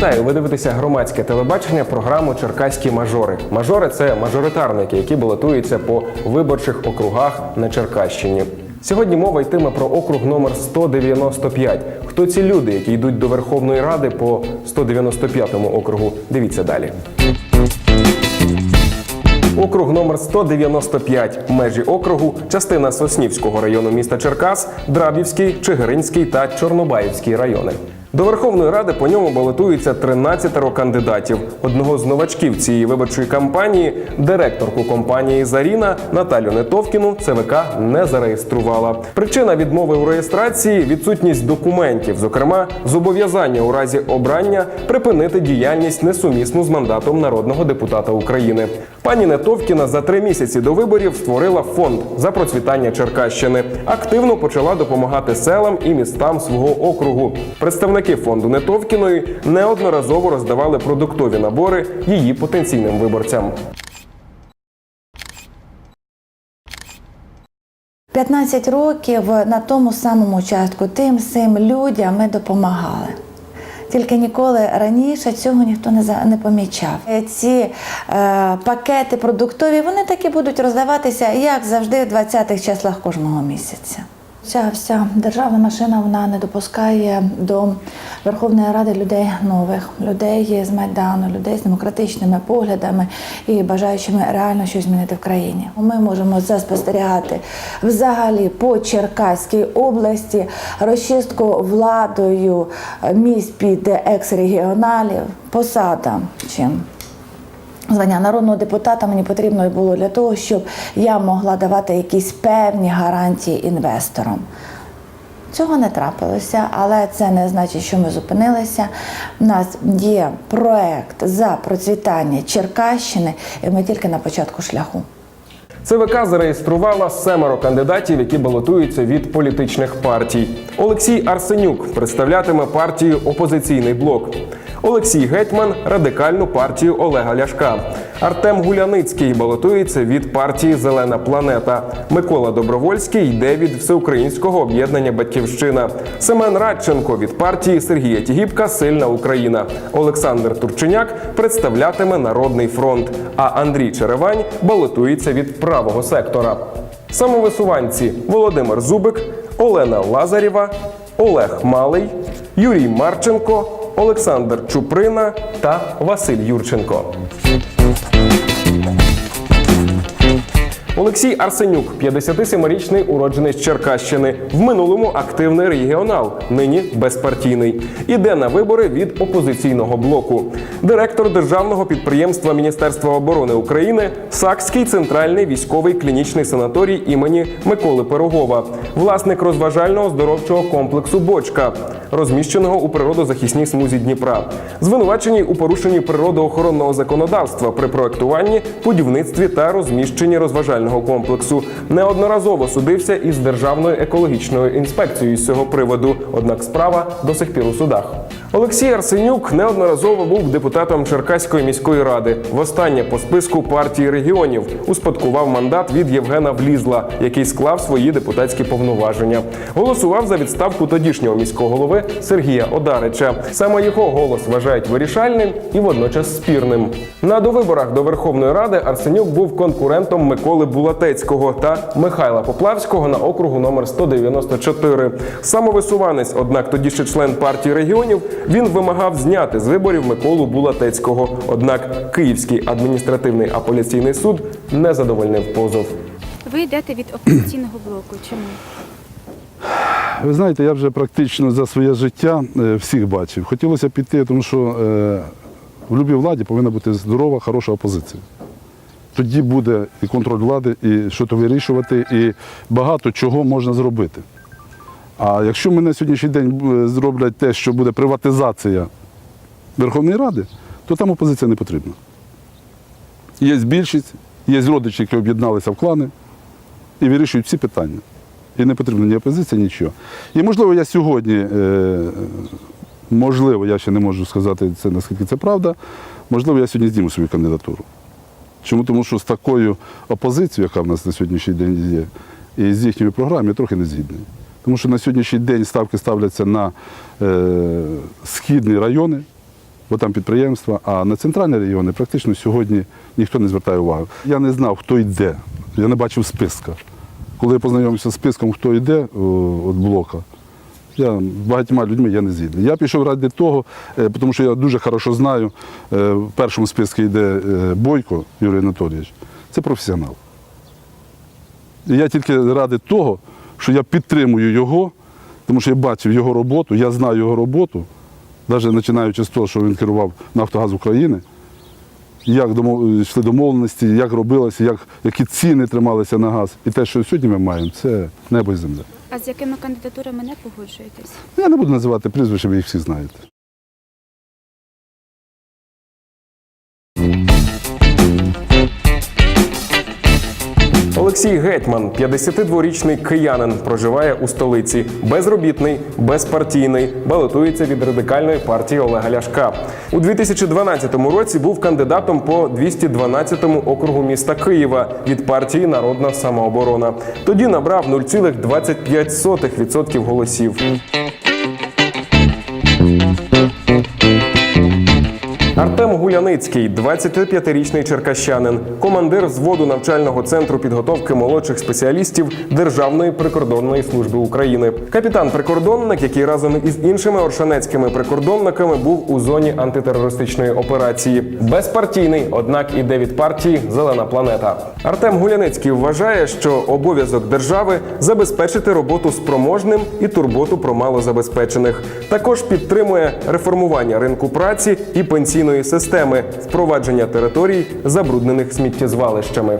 Вітаю! Ви дивитеся громадське телебачення, програму Черкаські мажори. Мажори це мажоритарники, які балотуються по виборчих округах на Черкащині. Сьогодні мова йтиме про округ номер 195. Хто ці люди, які йдуть до Верховної Ради по 195 округу? Дивіться далі. Округ номер 195. Межі округу, частина Соснівського району міста Черкас, Драбівський, Чигиринський та Чорнобаївський райони. До Верховної Ради по ньому балотуються 13 кандидатів. Одного з новачків цієї виборчої кампанії, директорку компанії Заріна Наталю Нетовкіну ЦВК не зареєструвала. Причина відмови у реєстрації відсутність документів, зокрема зобов'язання у разі обрання припинити діяльність несумісну з мандатом народного депутата України. Пані Нетовкіна за три місяці до виборів створила фонд за процвітання Черкащини. Активно почала допомагати селам і містам свого округу. Представники фонду Нетовкіної неодноразово роздавали продуктові набори її потенційним виборцям. 15 років на тому самому участку тим сим людям ми допомагали. Тільки ніколи раніше цього ніхто не не помічав. Е, Ці е, пакети продуктові вони таки будуть роздаватися, як завжди, в 20-х числах кожного місяця. Ця вся державна машина вона не допускає до Верховної Ради людей нових, людей з майдану, людей з демократичними поглядами і бажаючими реально щось змінити в країні. Ми можемо це спостерігати взагалі по Черкаській області, розчистку владою місць під екс-регіоналів, посада чим. Звання народного депутата мені потрібно було для того, щоб я могла давати якісь певні гарантії інвесторам. Цього не трапилося, але це не значить, що ми зупинилися. У нас є проект за процвітання Черкащини, і ми тільки на початку шляху. ЦВК зареєструвала семеро кандидатів, які балотуються від політичних партій. Олексій Арсенюк представлятиме партію Опозиційний блок. Олексій Гетьман радикальну партію Олега Ляшка. Артем Гуляницький балотується від партії Зелена планета. Микола Добровольський йде від всеукраїнського об'єднання Батьківщина. Семен Радченко від партії Сергія Тігіпка Сильна Україна. Олександр Турченяк представлятиме Народний фронт. А Андрій Черевань балотується від правого сектора. Самовисуванці Володимир Зубик, Олена Лазарєва, Олег Малий, Юрій Марченко, Олександр Чуприна та Василь Юрченко. Олексій Арсенюк, 57-річний уродженець Черкащини, в минулому активний регіонал, нині безпартійний. Іде на вибори від опозиційного блоку. Директор державного підприємства Міністерства оборони України Сакський центральний військовий клінічний санаторій імені Миколи Пирогова, власник розважального здоровчого комплексу Бочка, розміщеного у природозахисній смузі Дніпра, звинувачені у порушенні природоохоронного законодавства при проектуванні, будівництві та розміщенні розважального комплексу. Неодноразово судився із Державною екологічною інспекцією з цього приводу. Однак справа до сих пір у судах. Олексій Арсенюк неодноразово був депутатом Черкаської міської ради. Востаннє по списку партії регіонів успадкував мандат від Євгена Влізла, який склав свої депутатські повноваження. Голосував за відставку тодішнього міського голови Сергія Одарича. Саме його голос вважають вирішальним і водночас спірним. На довиборах до Верховної Ради Арсенюк був конкурентом Миколи Булатецького та Михайла Поплавського на округу номер 194. Самовисуванець, однак тоді ще член партії регіонів, він вимагав зняти з виборів Миколу Булатецького. Однак Київський адміністративний апеляційний суд не задовольнив позов. Ви йдете від опозиційного блоку. Чому? Ви знаєте, я вже практично за своє життя е, всіх бачив. Хотілося піти, тому що е, в будь-якій владі повинна бути здорова, хороша опозиція. Тоді буде і контроль влади, і що то вирішувати, і багато чого можна зробити. А якщо ми на сьогоднішній день е, зроблять те, що буде приватизація Верховної Ради, то там опозиція не потрібна. Є більшість, є родичі, які об'єдналися в клани і вирішують всі питання. І не потрібна ні опозиція, нічого. І можливо, я сьогодні, е, можливо, я ще не можу сказати, це, наскільки це правда, можливо, я сьогодні зніму свою кандидатуру. Чому? Тому що з такою опозицією, яка в нас на сьогоднішній день є, і з їхньою програмою, я трохи не згідний. Тому що на сьогоднішній день ставки ставляться на е, східні райони, бо там підприємства, а на центральні регіони практично сьогодні ніхто не звертає увагу. Я не знав, хто йде. Я не бачив списка. Коли я познайомився з списком, хто йде від блока, я з багатьма людьми я не згідний. Я пішов ради того, е, тому що я дуже хорошо знаю, е, в першому списку йде е, Бойко Юрій Анатолійович. Це професіонал. І я тільки ради того, що я підтримую його, тому що я бачив його роботу, я знаю його роботу, навіть починаючи з того, що він керував Нафтогаз України, як йшли домовленості, як робилося, як... які ціни трималися на газ. І те, що сьогодні ми маємо, це небо і земля. А з якими кандидатурами не погоджуєтесь? Я не буду називати прізвища, ви їх всі знаєте. Олексій Гетьман, 52-річний киянин, проживає у столиці. Безробітний, безпартійний, балотується від радикальної партії Олега Ляшка. У 2012 році був кандидатом по 212 округу міста Києва від партії Народна самооборона. Тоді набрав 0,25% голосів. Гуляницький, 25-річний черкащанин, командир взводу навчального центру підготовки молодших спеціалістів Державної прикордонної служби України. Капітан-прикордонник, який разом із іншими оршанецькими прикордонниками був у зоні антитерористичної операції. Безпартійний, однак іде від партії Зелена планета. Артем Гуляницький вважає, що обов'язок держави забезпечити роботу спроможним і турботу про малозабезпечених. Також підтримує реформування ринку праці і пенсійної системи, впровадження територій, забруднених сміттєзвалищами.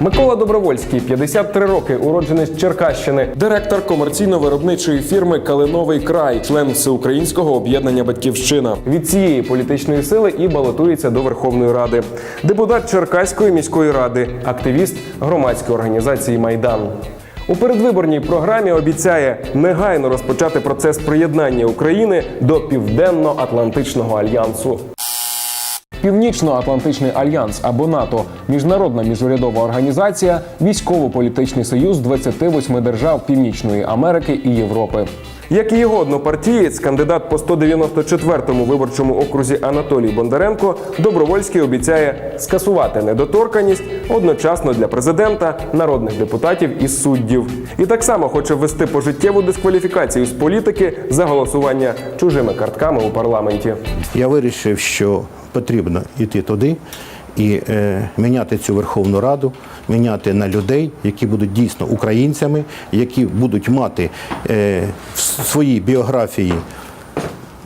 Микола Добровольський, 53 роки, уродженець Черкащини, директор комерційно-виробничої фірми Калиновий край, член всеукраїнського об'єднання Батьківщина. Від цієї політичної сили і балотується до Верховної Ради. Депутат Черкаської міської ради, активіст громадської організації Майдан. У передвиборній програмі обіцяє негайно розпочати процес приєднання України до Південно-Атлантичного альянсу. Північно-Атлантичний альянс або НАТО міжнародна міжурядова організація, військово-політичний союз 28 держав Північної Америки і Європи. Як і його однопартієць, кандидат по 194-му виборчому окрузі Анатолій Бондаренко, Добровольський обіцяє скасувати недоторканність одночасно для президента, народних депутатів і суддів. І так само хоче ввести пожиттєву дискваліфікацію з політики за голосування чужими картками у парламенті. Я вирішив, що потрібно йти туди і е, міняти цю Верховну Раду, міняти на людей, які будуть дійсно українцями, які будуть мати е, в своїй біографії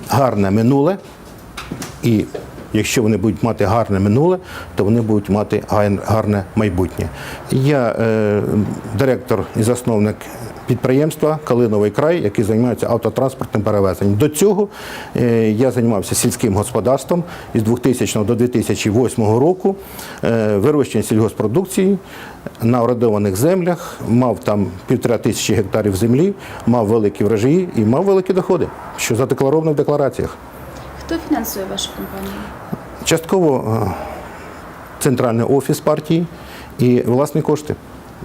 гарне минуле. І якщо вони будуть мати гарне минуле, то вони будуть мати гарне майбутнє. Я е, директор і засновник підприємства Калиновий край, який займається автотранспортним перевезенням. До цього е, я займався сільським господарством із 2000 до 2008 року, е, вирощення сільгоспродукції на орендованих землях, мав там півтора тисячі гектарів землі, мав великі врожаї і мав великі доходи, що задекларовано в деклараціях. Хто фінансує вашу компанію? Частково е, центральний офіс партії і власні кошти.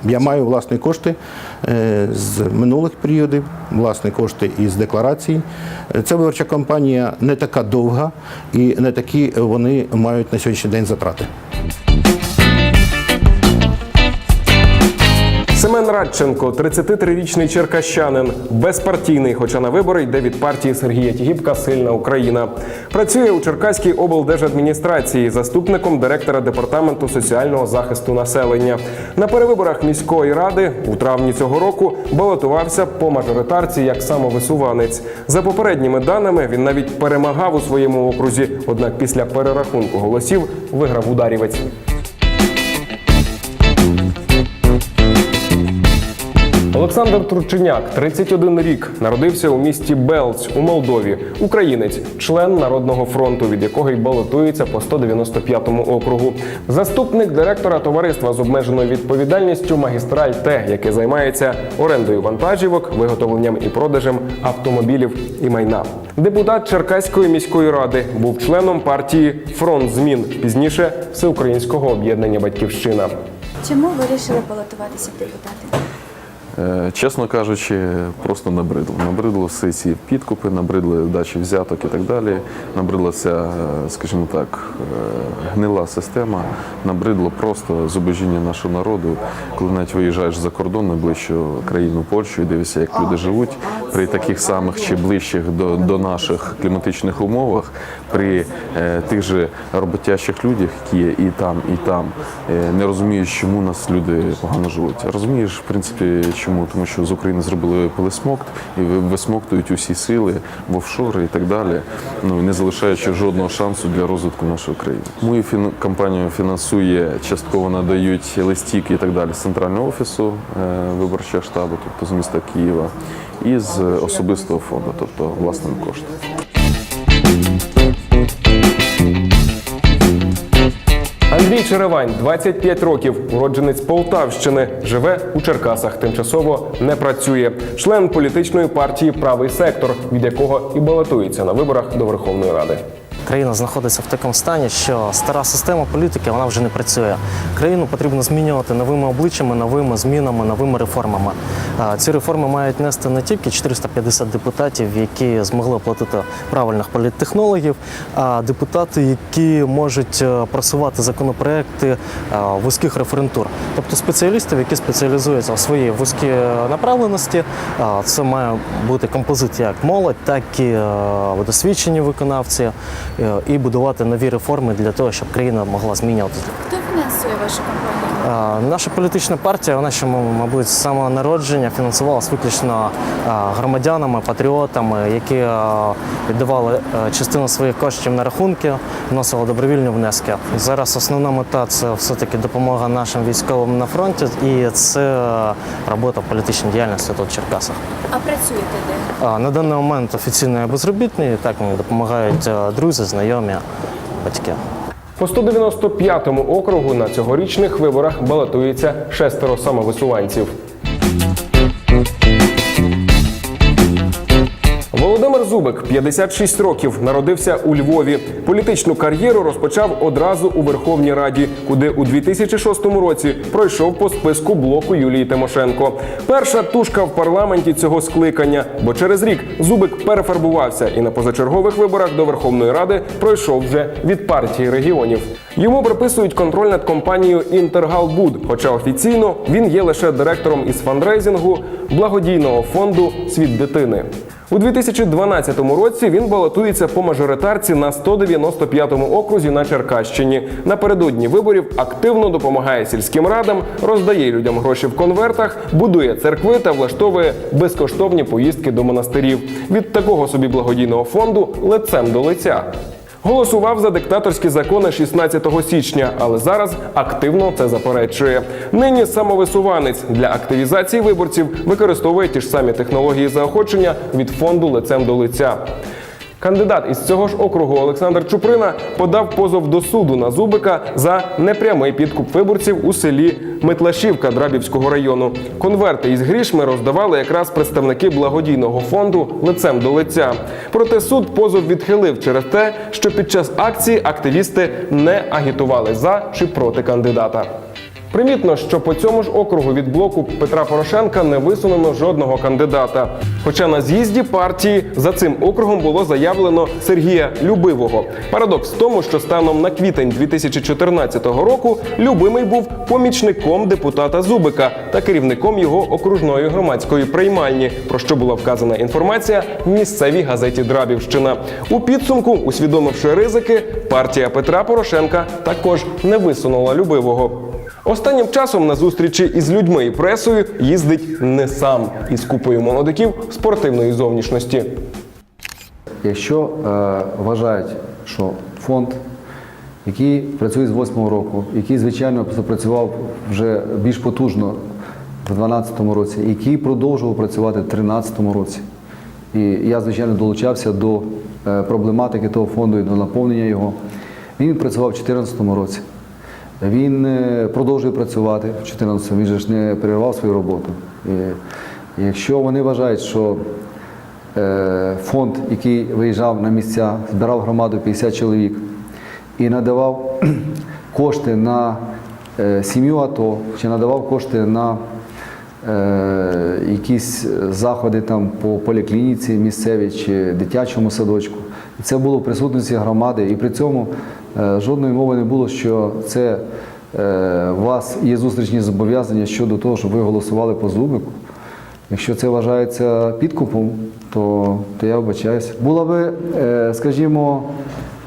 Я маю власні кошти е, з минулих періодів, власні кошти із декларації. Ця виборча кампанія не така довга і не такі вони мають на сьогоднішній день затрати. Радченко, 33-річний черкащанин, безпартійний, хоча на вибори йде від партії Сергія Тігіпка Сильна Україна. Працює у Черкаській облдержадміністрації, заступником директора департаменту соціального захисту населення. На перевиборах міської ради у травні цього року балотувався по мажоритарці як самовисуванець. За попередніми даними він навіть перемагав у своєму окрузі, однак після перерахунку голосів виграв ударівець. Олександр Турченяк, 31 рік, народився у місті Белц у Молдові. Українець, член Народного фронту, від якого й балотується по 195-му округу. Заступник директора товариства з обмеженою відповідальністю Магістраль Т, яке займається орендою вантажівок, виготовленням і продажем автомобілів і майна. Депутат Черкаської міської ради був членом партії Фронт змін, пізніше Всеукраїнського об'єднання Батьківщина. Чому вирішили балотуватися депутати? Е, Чесно кажучи, просто набридло. Набридло всі ці підкупи, набридли дачі взяток і так далі. Набридла ця, е, скажімо так, е, гнила система, набридло просто зубожіння нашого народу. Коли навіть виїжджаєш за кордон, найближчу країну Польщу і дивишся, як люди живуть при таких самих чи ближчих до, до наших кліматичних умовах, при е, тих же роботящих людях, які є і там, і там, е, не розумієш, чому нас люди погано живуть. Розумієш, в принципі, чому? Тому що з України зробили пилисмокт і висмоктують усі сили в офшори і так далі, ну не залишаючи жодного шансу для розвитку нашої країни. Мою фін... компанію фінансує частково надають листівки і так далі з центрального офісу е, виборчого штабу, тобто з міста Києва, і з особистого фонду, тобто власними коштами. Черевань, 25 років, уродженець Полтавщини, живе у Черкасах, тимчасово не працює. Член політичної партії Правий сектор, від якого і балотується на виборах до Верховної Ради. Країна знаходиться в такому стані, що стара система політики вона вже не працює. Країну потрібно змінювати новими обличчями, новими змінами, новими реформами. Ці реформи мають нести не тільки 450 депутатів, які змогли оплатити правильних політтехнологів, а депутати, які можуть е, просувати законопроекти е, вузьких референтур, тобто спеціалістів, які спеціалізуються в своїй вузькій направленості. Це має бути композит як молодь, так і е, досвідчені виконавці, е, і будувати нові реформи для того, щоб країна могла змінюватися. Фінансує вашу компанію? Наша політична партія, вона ще, мабуть, з самого народження фінансувалася виключно громадянами, патріотами, які віддавали е, частину своїх коштів на рахунки, вносили добровільні внески. Зараз основна мета це все-таки допомога нашим військовим на фронті, і це робота в політичній діяльності тут в Черкасах. А працюєте де? А, На даний момент офіційно я безробітний, так мені допомагають е, друзі, знайомі, батьки. По 195-му округу на цьогорічних виборах балотується шестеро самовисуванців. Зубик, 56 років, народився у Львові. Політичну кар'єру розпочав одразу у Верховній Раді, куди у 2006 році пройшов по списку блоку Юлії Тимошенко. Перша тушка в парламенті цього скликання, бо через рік Зубик перефарбувався і на позачергових виборах до Верховної Ради пройшов вже від партії регіонів. Йому приписують контроль над компанією Інтергалбуд, хоча офіційно він є лише директором із фандрейзингу благодійного фонду Світ дитини. У 2012 році він балотується по мажоритарці на 195-му окрузі на Черкащині. Напередодні виборів активно допомагає сільським радам, роздає людям гроші в конвертах, будує церкви та влаштовує безкоштовні поїздки до монастирів. Від такого собі благодійного фонду лицем до лиця. Голосував за диктаторські закони 16 січня, але зараз активно це заперечує. Нині самовисуванець для активізації виборців використовує ті ж самі технології заохочення від фонду лицем до лиця. Кандидат із цього ж округу Олександр Чуприна подав позов до суду на Зубика за непрямий підкуп виборців у селі Митлашівка Драбівського району. Конверти із грішми роздавали якраз представники благодійного фонду лицем до лиця. Проте суд позов відхилив через те, що під час акції активісти не агітували за чи проти кандидата. Примітно, що по цьому ж округу від блоку Петра Порошенка не висунено жодного кандидата. Хоча на з'їзді партії за цим округом було заявлено Сергія Любивого. Парадокс в тому, що станом на квітень 2014 року Любимий був помічником депутата Зубика та керівником його окружної громадської приймальні, про що була вказана інформація в місцевій газеті Драбівщина. У підсумку, усвідомивши ризики, партія Петра Порошенка також не висунула Любивого. Останнім часом на зустрічі із людьми і пресою їздить не сам із купою молодиків спортивної зовнішності. Якщо е, вважають, що фонд, який працює з 8 року, який, звичайно, запрацював вже більш потужно в 2012 році, який продовжував працювати в 2013 році. І я, звичайно, долучався до е, проблематики того фонду і до наповнення його. Він працював у 2014 році. Він е, продовжує працювати в 2014 він же ж не перервав свою роботу. І якщо вони вважають, що е, фонд, який виїжджав на місця, збирав громаду 50 чоловік і надавав кошти на е, сім'ю АТО, чи надавав кошти на якісь заходи там по поліклініці місцевій чи дитячому садочку. Це було в присутності громади. І при цьому жодної мови не було, що це е, у вас є зустрічні зобов'язання щодо того, щоб ви голосували по зубику. Якщо це вважається підкупом, то, то я вибачаюся. Було би, е, скажімо,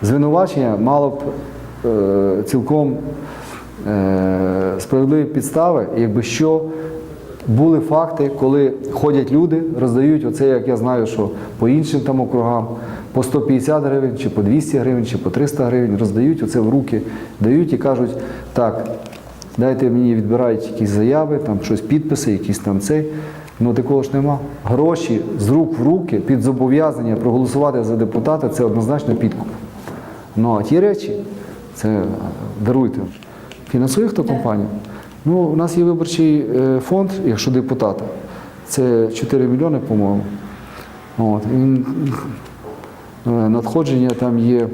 звинувачення, мало б е, цілком е, справедливі підстави, якби що були факти, коли ходять люди, роздають оце, як я знаю, що по іншим там округам по 150 гривень, чи по 200 гривень, чи по 300 гривень роздають оце в руки, дають і кажуть, так, дайте мені відбирають якісь заяви, там щось підписи, якісь там цей. Ну такого ж нема. Гроші з рук в руки під зобов'язання проголосувати за депутата це однозначно підкуп. Ну а ті речі, це даруйте. Фінансує хто компанію? Ну, у нас є виборчий е, фонд, якщо депутата. Це 4 мільйони, по-моєму. От. Е, надходження там є.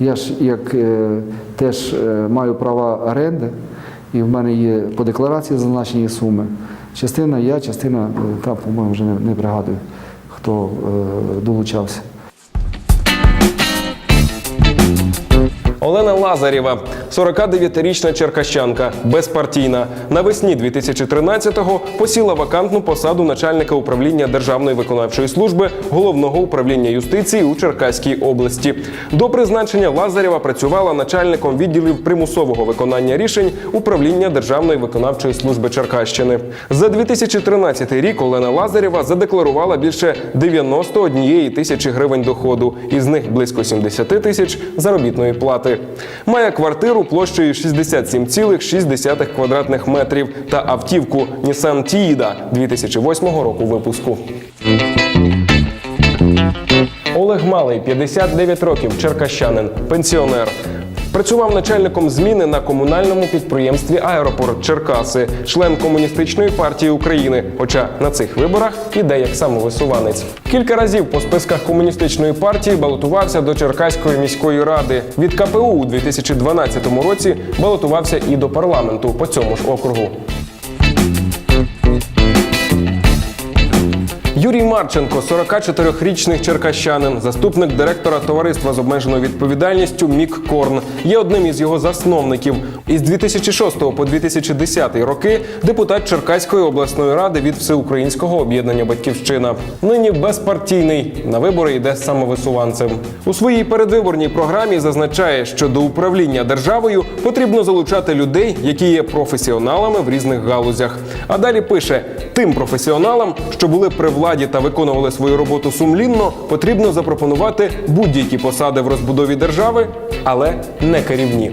Я ж як е, теж е, маю права оренди, і в мене є по декларації зазначені суми. Частина я, частина там, по-моєму, вже не, пригадую, хто долучався. Олена Лазарєва, 49-річна черкащанка, безпартійна. Навесні 2013-го посіла вакантну посаду начальника управління Державної виконавчої служби головного управління юстиції у Черкаській області. До призначення Лазарєва працювала начальником відділів примусового виконання рішень управління Державної виконавчої служби Черкащини. За 2013 рік Олена Лазарєва задекларувала більше 91 тисячі гривень доходу, із них близько 70 тисяч заробітної плати. Має квартиру площею 67,6 квадратних метрів та автівку Nissan Tiida 2008 року випуску. Олег Малий, 59 років, черкащанин, пенсіонер. Працював начальником зміни на комунальному підприємстві Аеропорт Черкаси, член комуністичної партії України. Хоча на цих виборах іде як самовисуванець. Кілька разів по списках комуністичної партії балотувався до Черкаської міської ради. Від КПУ у 2012 році балотувався і до парламенту по цьому ж округу. Юрій Марченко, 44-річний черкащанин, заступник директора товариства з обмеженою відповідальністю Мік Корн, є одним із його засновників. Із 2006 по 2010 роки депутат Черкаської обласної ради від Всеукраїнського об'єднання Батьківщина. Нині безпартійний на вибори йде самовисуванцем. У своїй передвиборній програмі зазначає, що до управління державою потрібно залучати людей, які є професіоналами в різних галузях. А далі пише: тим професіоналам, що були при владі та виконували свою роботу сумлінно, потрібно запропонувати будь-які посади в розбудові держави, але не керівні.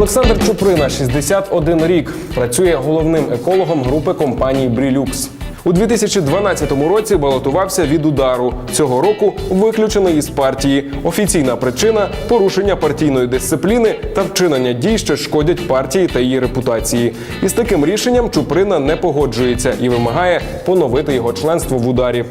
Олександр Чуприна, 61 рік, працює головним екологом групи компанії Брілюкс. У 2012 році балотувався від удару. Цього року виключений із партії. Офіційна причина порушення партійної дисципліни та вчинення дій, що шкодять партії та її репутації. Із таким рішенням Чуприна не погоджується і вимагає поновити його членство в ударі.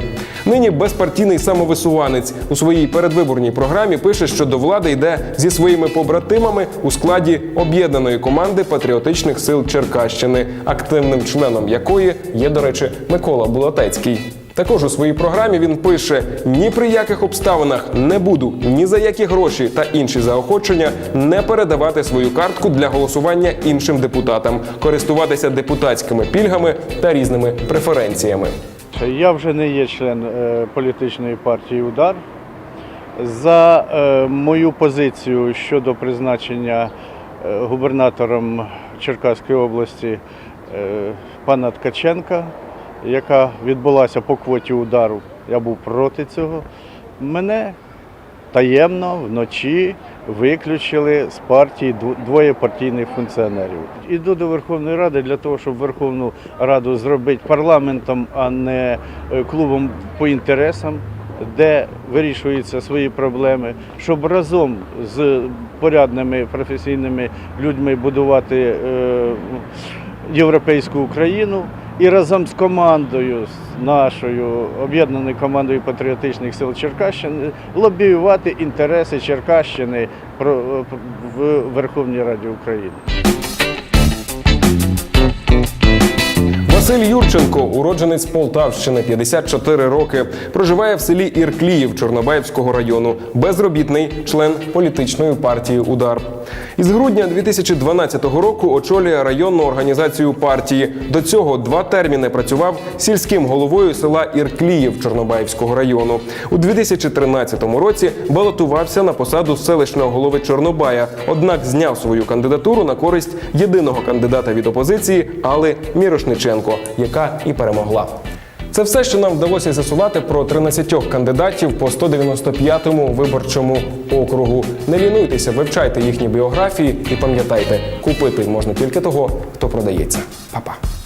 Нині безпартійний самовисуванець у своїй передвиборній програмі пише, що до влади йде зі своїми побратимами у складі об'єднаної команди патріотичних сил Черкащини, активним членом якої є, до речі, Микола Булатецький. Також у своїй програмі він пише: ні при яких обставинах не буду ні за які гроші та інші заохочення не передавати свою картку для голосування іншим депутатам, користуватися депутатськими пільгами та різними преференціями. Я вже не є член е, політичної партії Удар. За е, мою позицію щодо призначення е, губернатором Черкаської області пана Ткаченка, яка відбулася по квоті удару, я був проти цього. Мене таємно вночі виключили з партії двоє партійних функціонерів. Іду до Верховної Ради для того, щоб Верховну Раду зробити парламентом, а не е, клубом по інтересам, де вирішуються свої проблеми, щоб разом з порядними професійними людьми будувати е, європейську Україну. І разом з командою, з нашою об'єднаною командою патріотичних сил Черкащини лобіювати інтереси Черкащини в Верховній Раді України. Василь Юрченко, уродженець Полтавщини, 54 роки, проживає в селі Іркліїв Чорнобаївського району, безробітний член політичної партії Удар. Із грудня 2012 року очолює районну організацію партії. До цього два терміни працював сільським головою села Іркліїв Чорнобаївського району. У 2013 році балотувався на посаду селищного голови Чорнобая, однак зняв свою кандидатуру на користь єдиного кандидата від опозиції Алли Мірошниченко, яка і перемогла. Це все, що нам вдалося з'ясувати про 13 кандидатів по 195-му виборчому округу. Не лінуйтеся, вивчайте їхні біографії і пам'ятайте, купити можна тільки того, хто продається. Па-па.